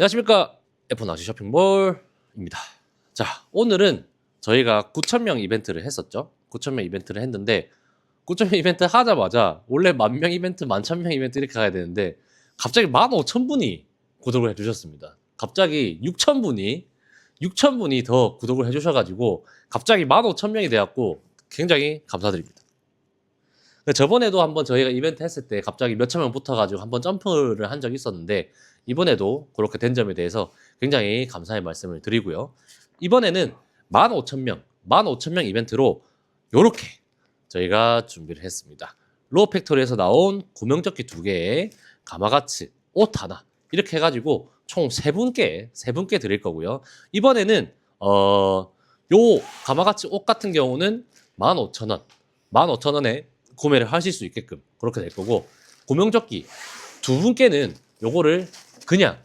안녕하십니까 F 낚시 쇼핑몰입니다. 자 오늘은 저희가 9,000명 이벤트를 했었죠. 9,000명 이벤트를 했는데 9,000명 이벤트 하자마자 원래 만명 이벤트, 만천명 이벤트 이렇게 가야 되는데 갑자기 15,000분이 구독을 해주셨습니다. 갑자기 6,000분이 6,000분이 더 구독을 해주셔가지고 갑자기 15,000명이 돼갖고 굉장히 감사드립니다. 근데 저번에도 한번 저희가 이벤트 했을 때 갑자기 몇천 명 붙어가지고 한번 점프를 한 적이 있었는데 이번에도 그렇게 된 점에 대해서 굉장히 감사의 말씀을 드리고요. 이번에는 15,000명, 15,000명 이벤트로 요렇게 저희가 준비를 했습니다. 로어 팩토리에서 나온 구명조끼 두 개에 가마가츠, 옷 하나 이렇게 해가지고 총 세 분께 세 분께 드릴 거고요. 이번에는 어 요 가마가츠 옷 같은 경우는 15,000원, 15,000원에 구매를 하실 수 있게끔 그렇게 될 거고 구명조끼 두 분께는 요거를 그냥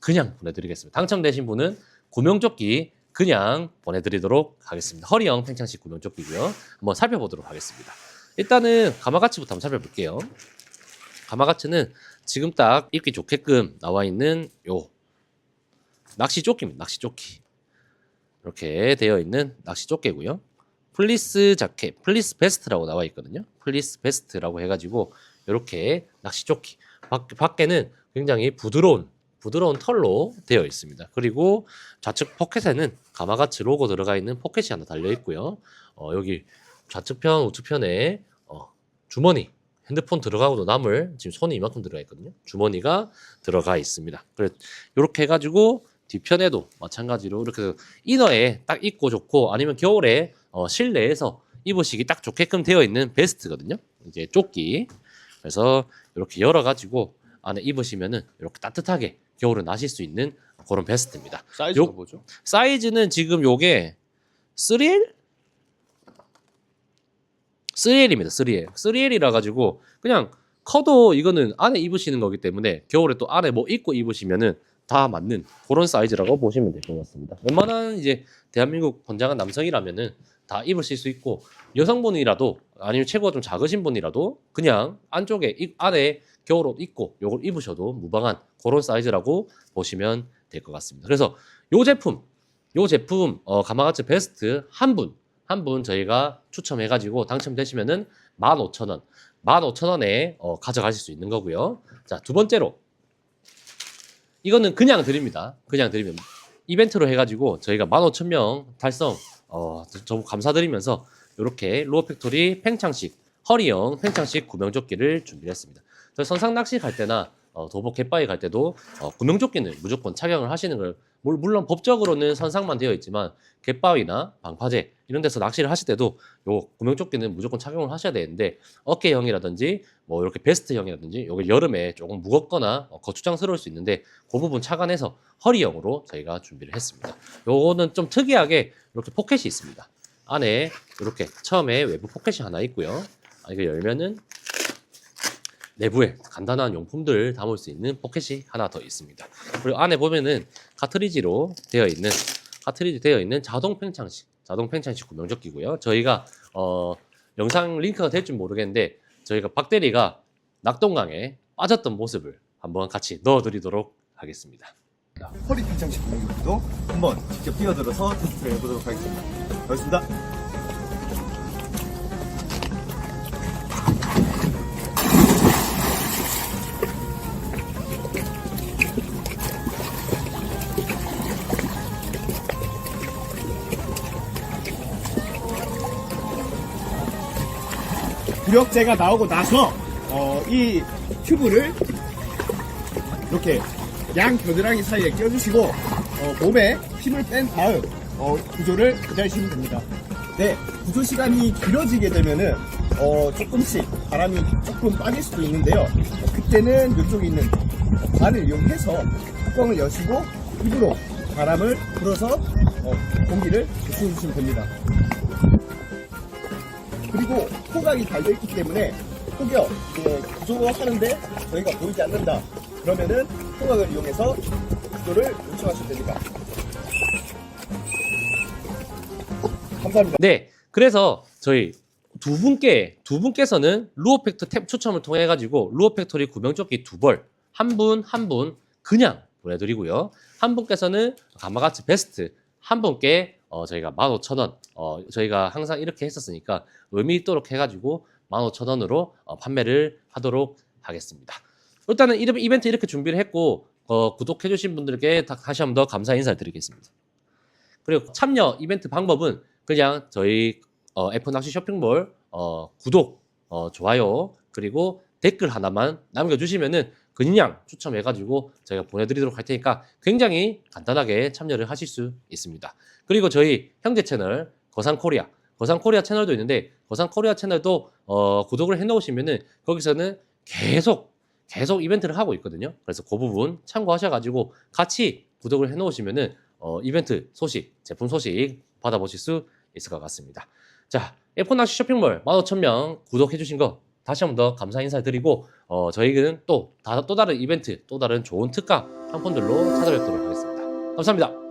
그냥 보내드리겠습니다. 당첨되신 분은 구명조끼 그냥 보내드리도록 하겠습니다. 허리형 팽창식 구명조끼고요. 한번 살펴보도록 하겠습니다. 일단은 가마가츠부터 한번 살펴볼게요. 가마가츠는 지금 딱 입기 좋게끔 나와 있는 요 낚시 조끼입니다. 낚시 조끼 이렇게 되어 있는 낚시 조끼고요. 플리스 자켓, 플리스 베스트라고 나와 있거든요. 플리스 베스트라고 해가지고 이렇게 낚시 조끼 밖, 밖에는 굉장히 부드러운 부드러운 털로 되어 있습니다. 그리고 좌측 포켓에는 가마가츠 로고 들어가 있는 포켓이 하나 달려 있고요. 어, 여기 좌측편, 우측편에 어, 주머니 핸드폰 들어가고도 남을 지금 손이 이만큼 들어가 있거든요. 주머니가 들어가 있습니다. 그래 이렇게 해가지고 뒤편에도 마찬가지로 이렇게 이너에 딱 입고 좋고 아니면 겨울에 어, 실내에서 입으시기 딱 좋게끔 되어 있는 베스트거든요. 이제 조끼. 그래서 이렇게 열어가지고 안에 입으시면은 이렇게 따뜻하게 겨울을 나실 수 있는 그런 베스트입니다. 사이즈가 요- 뭐죠? 사이즈는 지금 요게 3L? 3L입니다. 3L. 3L이라 가지고 그냥 커도 이거는 안에 입으시는 거기 때문에 겨울에 또 안에 뭐 입고 입으시면은 다 맞는 그런 사이즈라고 보시면 될 것 같습니다. 웬만한 이제 대한민국 건장한 남성이라면은 다 입으실 수 있고 여성분이라도 아니면 체구가 좀 작으신 분이라도 그냥 안쪽에 입- 안에 겨울옷 입고 요걸 입으셔도 무방한 그런 사이즈라고 보시면 될 것 같습니다. 그래서 요 제품, 요 제품 어, 가마가츠 베스트 한 분, 한 분 저희가 추첨해가지고 당첨되시면은 15,000원, 15,000원에 어, 가져가실 수 있는 거고요. 자, 두 번째로 이거는 그냥 드립니다. 그냥 드리면 이벤트로 해가지고 저희가 15,000명 달성 어, 너무 감사드리면서 이렇게 로어 팩토리 팽창식 허리형 팽창식 구명조끼를 준비했습니다. 선상 낚시 갈 때나 어, 도복 갯바위 갈 때도 어, 구명조끼는 무조건 착용을 하시는 걸 물- 물론 법적으로는 선상만 되어 있지만 갯바위나 방파제 이런 데서 낚시를 하실 때도 요 구명조끼는 무조건 착용을 하셔야 되는데 어깨형이라든지 뭐 이렇게 베스트형이라든지 요게 여름에 조금 무겁거나 어, 거추장스러울 수 있는데 그 부분 착안해서 허리형으로 저희가 준비를 했습니다. 요거는 좀 특이하게 이렇게 포켓이 있습니다. 안에 이렇게 처음에 외부 포켓이 하나 있고요. 아, 이거 열면은 내부에 간단한 용품들 담을 수 있는 포켓이 하나 더 있습니다. 그리고 안에 보면은 카트리지로 되어 있는 카트리지 되어 있는 자동 팽창식 자동 팽창식 구명조끼고요. 저희가 어, 영상 링크가 될지 모르겠는데 저희가 박대리가 낙동강에 빠졌던 모습을 한번 같이 넣어드리도록 하겠습니다. 허리 팽창식 공격도 한번 직접 뛰어들어서 테스트를 해보도록 하겠습니다. 고맙습니다. 구력제가 나오고 나서 어, 이 튜브를 이렇게 양 겨드랑이 사이에 껴주시고 어, 몸에 힘을 뺀 다음 어, 구조를 기다리시면 됩니다. 네, 구조 시간이 길어지게 되면은 어, 조금씩 바람이 조금 빠질 수도 있는데요. 어, 그때는 이쪽에 있는 관을 이용해서 뚜껑을 여시고 입으로 바람을 불어서 어, 공기를 배출해 주시면 됩니다. 그리고 호각이 달려있기 때문에 혹여 이제 구조하는데 저희가 보이지 않는다. 그러면은 호각을 이용해서 구조를 요청하시면 됩니다. 감사합니다. 네, 그래서 저희 두 분께 두 분께서는 루어 팩토 탭 추첨을 통해 가지고 루어 팩토리 구명조끼 두 벌, 한 분 한 분 그냥 보내드리고요. 한 분께서는 가마가치 베스트 한 분께 어, 저희가 15,000원 어, 저희가 항상 이렇게 했었으니까 의미 있도록 해가지고 15,000원으로 어, 판매를 하도록 하겠습니다. 일단은 이벤트 이렇게 준비를 했고 어, 구독해주신 분들께 다- 다시 한번 더 감사 인사를 드리겠습니다. 그리고 참여 이벤트 방법은 그냥 저희 어, F 낚시 쇼핑몰 어, 구독, 어, 좋아요 그리고 댓글 하나만 남겨주시면은 그냥 추첨해가지고 저희가 보내드리도록 할 테니까 굉장히 간단하게 참여를 하실 수 있습니다. 그리고 저희 형제 채널 거상코리아 거상코리아 채널도 있는데 거상코리아 채널도 어, 구독을 해놓으시면은 거기서는 계속 계속 이벤트를 하고 있거든요. 그래서 그 부분 참고하셔가지고 같이 구독을 해놓으시면은 어, 이벤트 소식, 제품 소식 받아보실 수 있을 것 같습니다. 자, F-낚시 쇼핑몰 15,000명 구독해주신 거 다시 한번 더 감사 인사 드리고 어, 저희는 또, 다, 또 다른 이벤트, 또 다른 좋은 특가 상품들로 찾아뵙도록 하겠습니다. 감사합니다.